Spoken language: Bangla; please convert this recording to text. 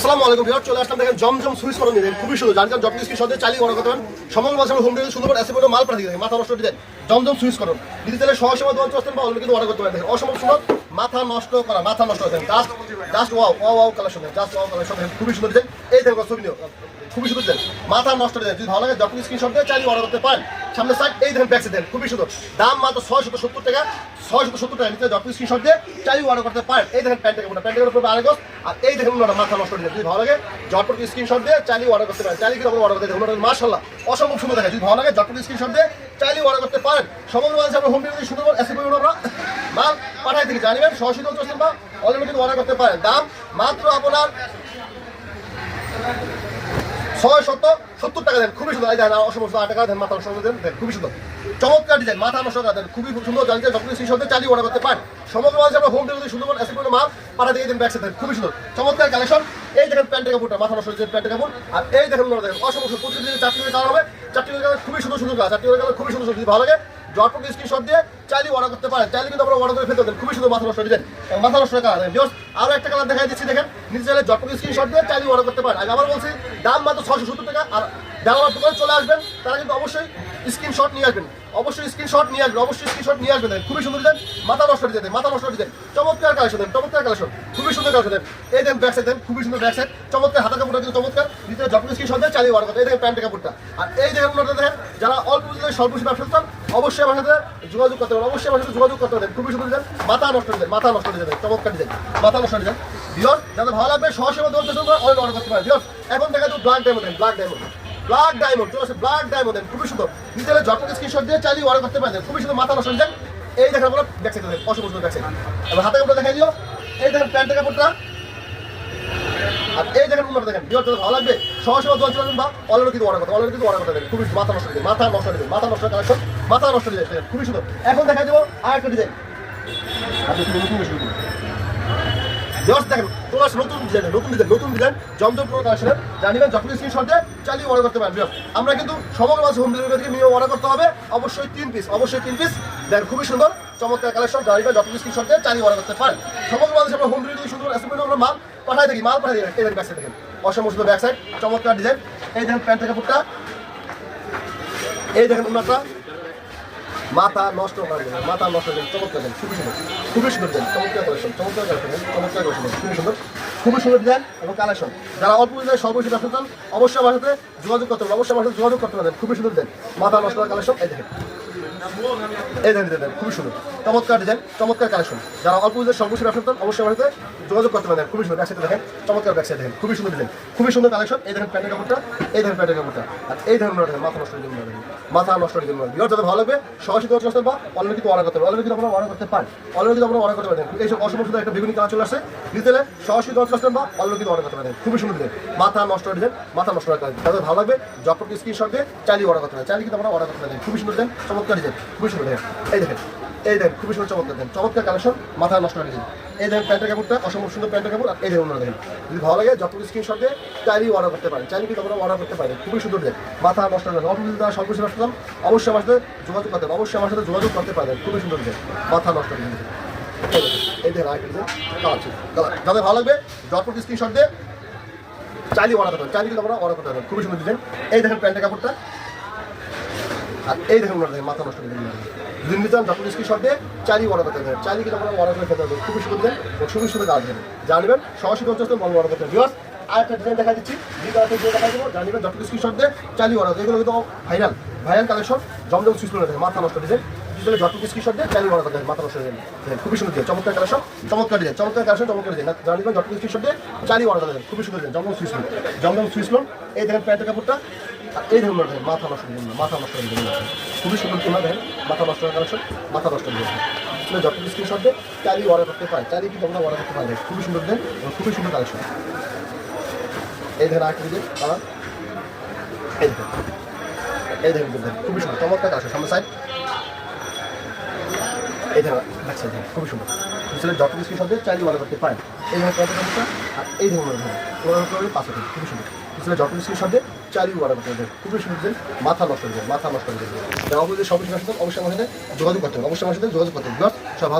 আসসালামু আলাইকুম ভিউয়ার চলে আসলাম দেখেন জমজম সুইচ করুন দিলেন খুবই সুন্দর, যার কারণ স্ক্রিন সাথে চালিয়ে করতে পারেন সমগ্র মাসে হোম ডেলিভারি সুন্দর পড়ে মাল পাঠিয়ে দেখেন মাথা নষ্ট ডিজাইন জমজম সুইচ করুন দিদি তাহলে সহ সময় চলে আসতেন বা অলরেডি কিন্তু অর্ডার করতে পারেন। দেখেন, অসম্ভব সুন্দর। মাথা নষ্ট করা, মাথা নষ্ট করেন just just wow wow collection just wow collection খুবই সুন্দর এই দেখেন ছবি নিও। খুবই সুন্দর ডিজাইন মাথা নষ্ট ডিজাইন যদি ভালো লাগে যত্ন স্ক্রিন শট দিয়ে চালিয়ে অর্ডার করতে পারেন। সামনে সাইড এই দেখেন ব্যাক দেন। খুবই সুন্দর। দাম মাত্র ছয় শত সত্তর টাকা। ছয় শত সত্তর টাকা নিতে যত্ন স্ক্রিন শট দিয়ে চালিয়ে অর্ডার করতে পারেন। এই দেখেন প্যান্টের উপরে প্যান্টের উপরে আরেক আর এই দেখেন উনারা মাথা নষ্ট ডিজাইন যদি ভালো লাগে জটপট স্ক্রিনশট দিয়ে চালিয়ে অর্ডার করতে পারেন। চালিয়ে কিন্তু অর্ডার করতে দেখুন মাশাল্লাহ অসম্ভব সুন্দর দেখে যদি ভালো লাগে জটপট স্ক্রিনশট দিয়ে চালিয়ে অর্ডার করতে পারেন। সমগ্র বাংলাদেশে আমরা হোম ডেলিভারি সুন্দর এসে পড়ুন আমরা মাল পাঠাই থেকে জানিবেন সরাসরি চলছেন বা অলরেডি কিন্তু অর্ডার করতে পারেন। দাম মাত্র আপনার ছয় শত সত্তর টাকা দেন। খুবই সুন্দর। আট টাকা দেন মাথা করে দেন দেন। খুবই সুন্দর। চমৎকার ডিজাইন মাথা দেন। খুবই সুন্দর জানতে সেই সাথে চালিয়ে অর্ডার করতে পারেন। সমগ্র আমরা হোম ডেলিভারি সুন্দর করে মাল পাঠা দিয়ে দেন ব্যাগ দেন। খুবই সুন্দর। চমৎকার কালেকশন এই দেখেন প্যান্টের কাপড়টা, মাথা নষ্ট প্যান্টের কাপড়। আর এই দেখেন অসম্ভব প্রতিদিন চারটি করে হবে। চারটি করে খুবই সুন্দর সুন্দর কালার চারটি করে খুবই সুন্দর সুন্দর ভালো লাগে জটপক স্ক্রিনশট দিয়ে চাইলে অর্ডার করতে পারেন। চাইলে কিন্তু আমরা অর্ডার করে ফেলতে দেন খুবই সুন্দর মাথা নষ্ট মাথা নষ্ট কালার আরও একটা কালার দেখাই দিচ্ছি, দেখেন। নিজে চাইলে জটপক স্ক্রিনশট দিয়ে চাইলে অর্ডার করতে পারেন। আমি আবার বলছি, দাম মাত্র ছশো সত্তর টাকা আর আমার দোকানে চলে আসবেন। তারা কিন্তু অবশ্যই স্ক্রিনশট নিয়ে আসবেন। অবশ্যই স্ক্রিনশট নিয়ে আসবেন। অবশ্যই স্ক্রিনশট নিয়ে আসবেন। খুবই সুন্দর ডিজাইন মাথা নষ্ট ডিজাইন। মাথা নষ্ট ডিজাইন। চমৎকার কালেকশন চমৎকার কালেকশন খুবই সুন্দর দেন। এই দেন ব্যাক সাইড দেন, খুবই সুন্দর ব্যাক সাইড চমৎকার হাতা কাপড়টা কিন্তু চমৎকার। ভিতরে যত্ন স্ক্রিনশট দিয়ে চালিয়ে অর্ডার করতে এই দেখেন প্যান্টের কাপড়টা। আর এই দেখেন ওনারা দেখেন, যারা অল্প স্বল্প পুঁজি ব্যবসা করতেন অবশ্যই আমার সাথে যোগাযোগ করতে পারেন। অবশ্যই আমার সাথে যোগাযোগ করতে পারেন। খুবই সুন্দর ডিজাইন মাথা নষ্ট ডিজাইন মাথা নষ্ট ডিজাইন চমৎকার ডিজাইন মাথা নষ্ট ডিজাইন বিয়র যাদের ভালো লাগবে সহসেবা দোকান অর্ডার করতে পারেন। বিয়র এখন দেখা যাচ্ছে black diamond black diamond black diamond চলে আসে ব্ল্যাক ডায়মন্ড খুবই সুন্দর। নিজের যত্ন স্ক্রিনশট দিয়ে চালিয়ে অর্ডার করতে পারেন। খুবই সুন্দর মাথা নষ্ট ডিজাইন এই দেখেন আমরা ব্যাক সাইড সুন্দর ব্যাক সাইড এবার হাতে কাপড়টা দেখাই দিও। এই দেখেন প্যান্টের কাপড়টা। আর এই দেখেন উন্নত, দেখেন ভালো লাগবে। আসবেন বা অলরেডি কিন্তু অর্ডার অলরেডি কিন্তু অর্ডার দেবেন খুবই মাথা নষ্ট মাথা নষ্ট মাথা নষ্ট কালেকশন মাথা নষ্ট দেখেন, খুবই সুন্দর। এখন দেখা দেবো আর একটা ডিজাইন নতুন দেখেন ডিজাইন নতুন ডিজাইন যখন চালিয়ে অর্ডার করতে আমরা কিন্তু সমগ্র মাস হোম ডেলিভারি থেকে মিনিমাম অর্ডার করতে হবে। অবশ্যই তিন পিস অবশ্যই তিন পিস দেখেন, খুবই সুন্দর। চমৎকার কালেকশন জানিবেন যখন স্ক্রিনশট দিয়ে চালিয়ে অর্ডার করতে পারেন। সমগ্র মাসে আমরা হোম ডেলিভারি সুন্দর এসএমএস আমরা মাল পাঠাই দেখি মাল পাঠাই দেখেন এই দেখেন ব্যাক দেখেন। অসম্ভব সুন্দর ব্যাক সাইড চমৎকার ডিজাইন এই দেখেন প্যান্টের কাপড়টা এই দেখেন উনারটা মাথা নষ্ট করে দেবেন মাথা নষ্ট করে চমৎকার দেন খুবই সুন্দর। খুবই সুন্দর দেন চমৎকার কালেকশন চমৎকার কালেকশন চমৎকার কালেকশন খুবই সুন্দর। খুবই সুন্দর ডিজাইন এবং কালেকশন যারা অল্প দিনে সর্বশেষ ব্যবসা চান, অবশ্যই আমার সাথে যোগাযোগ করতে পারেন, অবশ্যই আমার সাথে যোগাযোগ করতে পারেন। খুবই সুন্দর দেন মাথা নষ্ট কালেকশন এই দেখেন। এই দেখেন দেখেন খুবই সুন্দর চমৎকার ডিজাইন চমৎকার কালেকশন যারা অল্প দিনে সর্বশেষ ব্যবসা চান অবশ্যই আমার যোগাযোগ করতে পারেন। খুবই সুন্দর ব্যাকসাইডে দেখেন, চমৎকার ব্যাকসাইড দেখেন, খুবই সুন্দর ডিজাইন খুবই সুন্দর কালেকশন এই দেখেন প্যান্টের কাপড়টা, এই ধরনের প্যান্টের কাপড়টা। আর এই ধরনের মাথা নষ্ট দেবেন মাথা নষ্ট দেবেন বিয়ার যাদের ভালো লাগবে দোকান চলে আসতে বা অলরেডি অর্ডার করতে পারেন অলরেডি কিন্তু আপনারা অর্ডার করতে পারেন। অলরেডি কিন্তু আপনারা অর্ডার করতে পারেন। এইসব অসম্ভব সুন্দর একটা বিভিন্ন কালার চলে দিতেলে সরাসরি দোকান চলে আসতে বা অলরেডি অর্ডার করতে পারেন। খুবই সুন্দর ডিজাইন মাথা নষ্ট দেন মাথা নষ্ট দেন তাদের ভালো লাগবে যখন স্ক্রিনশট দিয়ে চালিয়ে অর্ডার করতে পারেন। চালিয়ে কিন্তু আমরা অর্ডার করতে পারেন। খুবই সুন্দর দেন চমৎকার ডিজাইন খুবই সুন্দর দেখেন এই দেখেন। এই দেখেন খুবই সুন্দর চমৎকার দেন চমৎকার কালেকশন মাথা নষ্ট করে এই দেখেন প্যান্টের কাপড়টা অসম্ভব সুন্দর প্যান্টের কাপড় আর এই দেখুন ওনারা দেখেন যদি ভালো লাগে যত স্ক্রিনশট দিয়ে চাইলেই অর্ডার করতে পারেন চাইলে কিন্তু আমরা অর্ডার করতে পারেন খুবই সুন্দর দেন মাথা নষ্ট করে অল্প যদি তারা সর্বশেষ আসতাম অবশ্যই আমার সাথে যোগাযোগ করতে অবশ্যই আমার সাথে যোগাযোগ করতে পারেন খুবই সুন্দর দেন মাথা নষ্ট করে এই দেখেন, দেখেন আরেকটা কালার যাদের ভালো লাগবে যতটুকু স্ক্রিনশট দিয়ে চাইলেই অর্ডার করতে পারেন চাইলে কিন্তু অর্ডার করতে পারেন খুবই সুন্দর ডিজাইন এই দেখেন প্যান্টের কাপড়টা। আর এই দেখেন ওনারা মাথা নষ্ট করে যদি নিতে চান যখন স্ক্রিনশট দিয়ে চারি বড় করতে দেবেন চারি কিন্তু আমরা বড় করে খেতে হবে খুবই সুন্দর দেন ও খুবই সুন্দর কাজ দেবেন জানবেন, সহসী পঞ্চাশ বল বড় করতে ভিওর্স আর একটা ডিজাইন দেখা দিচ্ছি। ডিজাইন দেখা দেবো। জানবেন যখন ইস্কি দিয়ে চালি বড় এগুলো কিন্তু ভাইরাল ভাইরাল কালেকশন জমজম সুইচ করে মাথা নষ্ট ডিজাইন যত স্ক্রিনশট দিয়ে চালিয়ে অর্ডার করতে মাথা নষ্ট দেখেন খুবই সুন্দর ডিজাইন চমৎকার কালেকশন চমৎকার ডিজাইন চমৎকার কালেকশন চমৎকার ডিজাইন জানবেন যত স্ক্রিনশট দিয়ে চালিয়ে অর্ডার করতে খুবই সুন্দর ডিজাইন জমজম সুইচ জমজম সুইচ এই দেখেন প্যান্টের কাপড়টা এই ধরনের দেখেন মাথা নষ্ট দিন, মাথা নষ্ট দিন। খুবই সুন্দর তোমরা দেখেন মাথা নষ্ট করার কালেকশন মাথা নষ্ট করে দিন যত স্ক্রিনশট চালিয়ে অর্ডার করতে পারেন চালিয়ে কিন্তু আমরা অর্ডার করতে পারেন খুবই সুন্দর দেন এবং খুবই সুন্দর কালেকশন এই দেখেন আরেকটা দিকে কালার এই দেখেন এই দেখেন খুবই সুন্দর চমৎকার কালেকশন সামনে সাইড দেখেন খুবই সুন্দর। করতে পারেন এই ধরনের আর এই ধরনের খুবই সুন্দর। খুবই সুন্দর মাথা নষ্ট করে মাথা নষ্ট করে দেন অবশ্যই অবশ্যই সাথে যোগাযোগ করতে হবে, অবশ্যই আমার সাথে যোগাযোগ করতে হবে। সব